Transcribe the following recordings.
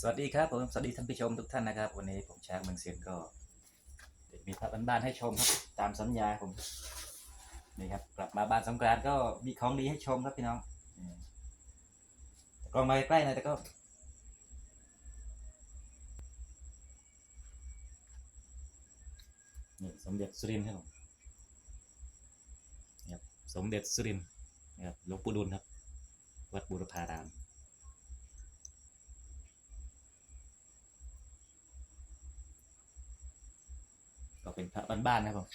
สวัสดีครับผมสวัสดีท่านผู้ชมทุกท่านนะครับ วันนี้ผมช้างเมืองเซียนก็เดี๋ยวมีพบ้านๆให้ชมครับ ตามสัญญาผมนี่ครับกลับมาบ้านสงกรานต์ก็มีของดีให้ชมครับพี่น้องกล้องมาใกล้ๆหน่อยแต่ก็ นี่สมเด็จสุรินครับผมครับสมเด็จสุรินครับหลวงปู่ดุลครับ วัดบูรพาราม เป็นพระบ้านๆนะครับผม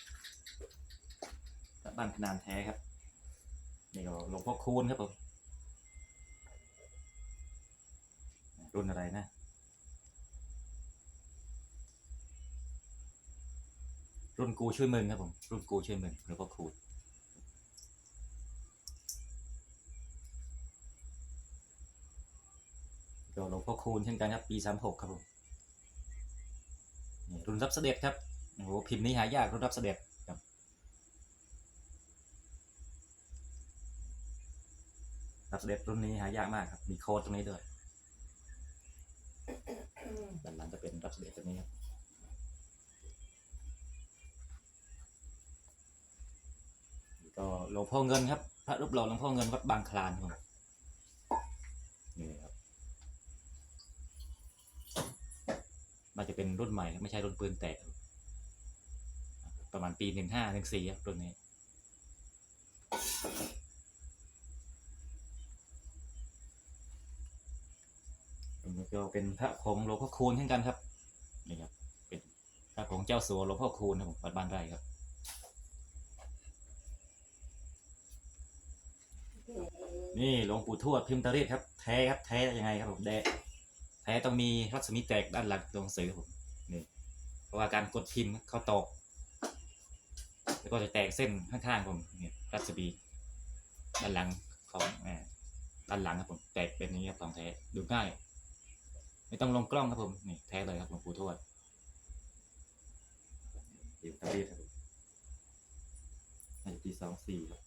พระบ้านขนาดแท้ครับนี่ก็หลวงพ่อคูณครับผมรุ่นอะไรนะรุ่นกูช่วยมึงครับผมรุ่นกูช่วยมึงหลวงพ่อคูณก็หลวงพ่อคูณเช่นกันครับปีสามหกครับผมนี่รุ่นรับเสด็จครับ โอ้โหพิมพ์นี้หายากรุ่นรับเสด็จครับ รับเสด็จรุ่นนี้หายากมากครับ มีโค้ดตรงนี้ด้วยด้านหลังจะเป็นรับเสด็จตรงนี้ครับก็หลวงพ่อเงินครับ พระรูปหล่อหลวงพ่อเงินวัดบางคลานครับนี่ครับน่าจะเป็นรุ่นใหม่ไม่ใช่รุ่นปืนแตก ประมาณปีหนึ่งห้าหนึ่งสี่ครับรุ่นนี้รุ่นนี้ก็เป็นพระผงหลวงพ่อคูณเช่นกันครับนี่ครับเป็นพระผงเจ้าสัวหลวงพ่อคูณครับผมวัดบ้านไร่ครับนี่หลวงปู่ทวดพิมพ์ตะเรียดครับแท้ครับแท้ยังไงครับผมแดแท้ต้องมีรัศมีแตกด้านหลังตัวหนังสือผมนี่เพราะว่าการกดพิมพ์เขาตก แล้วก็จะแตกเส้นข้างๆผมเนี่ยรัศมีด้านหลังของแหมด้านหลังครับผมแตกเป็นอย่างนี้ครับของแท้ดูง่าย ไม่ต้องลงกล้องครับผมนี่แท้เลยครับหลวงปู่ทวดพิมพ์ตะเรียดครับผมในปีสองสี่ครับ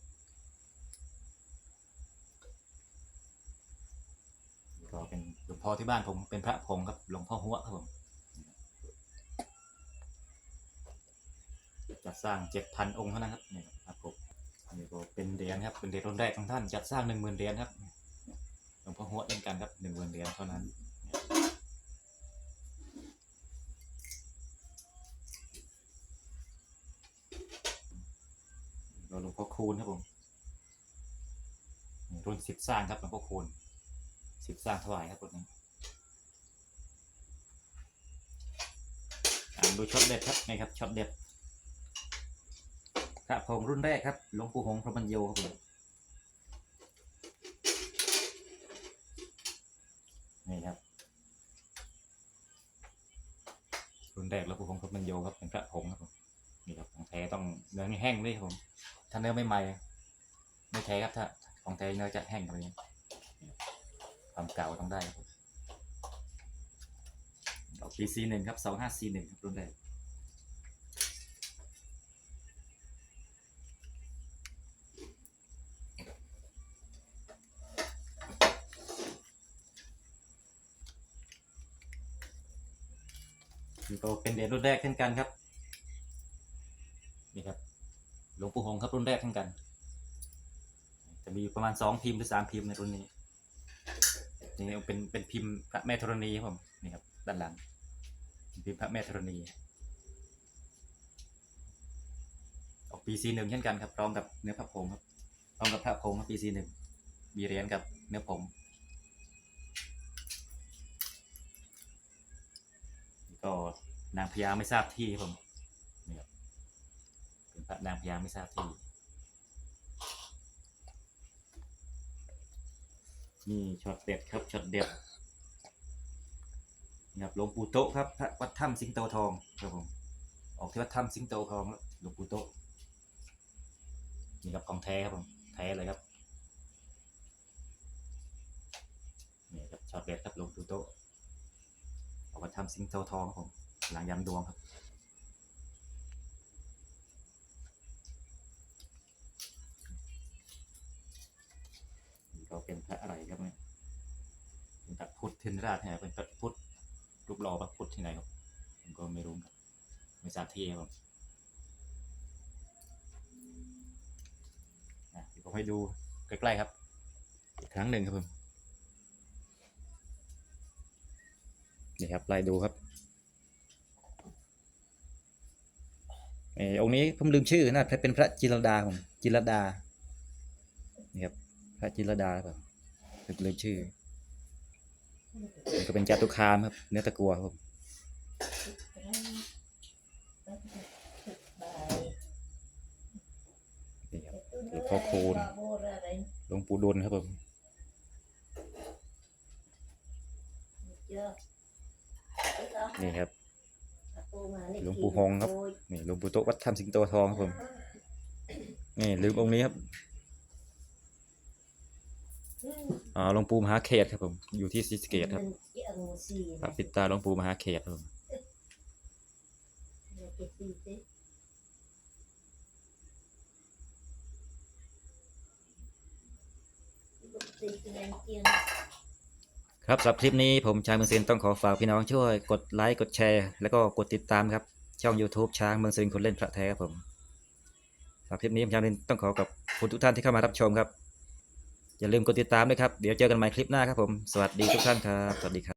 ก็เป็นหลวงพ่อที่บ้านผมเป็นพระพงครับหลวงพ่อหัวครับผม สร้างเจ็ดพันองค์เท่านั้นครับนี่ครับผมนี่ก็เป็นเหรียญครับเป็นเหรียญรุ่นแรกของท่านจัดสร้างหนึ่งหมื่นเหรียญครับหลวงพ่อหัวเช่นกันครับหนึ่งหมื่นเหรียญเท่านั้นหลวงพ่อคูณครับผมรุ่นสิบสร้างครับหลวงพ่อคูณสิบสร้างถวายครับคนนี้ดูช็อตเด็ดครับนี่ครับช็อตเด็ด พระพงรุ่นแรกครับหลวงปู่หงส์พระบัญโยครับผมนี่ครับ รุ่นแรกหลวงปู่หงส์พระบัญโยครับเป็นพระผงครับผมนี่ครับของแท้ต้องเนื้อแห้งด้วยครับผมถ้าเนื้อไม่ใหม่ไม่แท้ครับถ้าของแท้เนื้อจะแห้งแบบนี้ความเก่าต้องได้ครับผมออกปีซีหนึ่งครับสองห้าซีหนึ่งครับรุ่นแรก นี่ก็เป็นเหรียญรุ่นแรกเช่นกันครับ นี่ครับหลวงปู่หงส์ครับรุ่นแรกเช่นกัน จะมีอยู่ประมาณสองพิมพ์หรือสามพิมพ์ในรุ่นนี้นี่เป็นเป็นพิมพ์พระแม่ธรณีครับผมนี่ครับด้านหลังพิมพ์พระแม่ธรณีออกปีซีหนึ่งเช่นกันครับพร้อมกับเนื้อพระผงครับพร้อมกับพระผงครับปีซีหนึ่งมีเหรียญกับเนื้อผง นางพญาไม่ทราบที่ครับผมนี่ครับเป็นพระนางพญาไม่ทราบที่นี่ช็อตเด็ดครับช็อตเด็ดนี่ครับหลวงปู่โตครับพระวัดถ้ำสิงโตทองครับผมออกที่วัดถ้ำสิงโตทองแล้วหลวงปู่โตนี่ครับของแท้ครับผมแท้เลยครับนี่ครับช็อตเด็ดครับหลวงปู่โตออกวัดถ้ำสิงโตทองครับผม หลังยำดวงครับนี่ก็เป็นพระอะไรครับเนี่ยเป็นพระพุทธเทนราชเนี่ยเป็นพระพุทธรูปหล่อพระพุทธที่ไหนครับ ผมก็ไม่รู้ครับไม่ทราบที่ครับผมอะเดี๋ยวผมให้ดูใกล้ๆครับ อีกครั้งหนึ่งครับผมนี่ครับไล่ดูครับ เออองค์นี้ผมลืมชื่อนะเป็นพระจิรดาผมจิรดานี่ครับพระจิรดาครับลืมชื่อนี่ก็เป็นจาตุคามครับ เนื้อตะกัวครับผมนี่ครับหลวงพ่อโคูณหลวงปู่ดลครับผมนี่ครับ หลวงปู่หงส์ครับนี่หลวงปู่โตะวัดถ้ำสิงโตทองครับผมนี่ลืมองค์นี้ครับอ่าหลวงปู่มหาเขตครับผมอยู่ที่ศรีสะเกตครับพระปิดตาหลวงปู่มหาเขตครับผม ครับสำหรับคลิปนี้ผมช้างเมืองเซนต้องขอฝากพี่น้องช่วยกดไลค์กดแชร์ แล้วก็กดติดตามครับ ช่อง YouTube ช้างเมืองเซนคนเล่นพระแท้ครับผมสำหรับคลิปนี้ผมชางเมืองเซนต้องขอขอบคุณทุกท่านที่เข้ามารับชมครับ อย่าลืมกดติดตามด้วยครับ เดี๋ยวเจอกันใหม่คลิปหน้าครับผม สวัสดีทุกท่านครับ สวัสดีครับ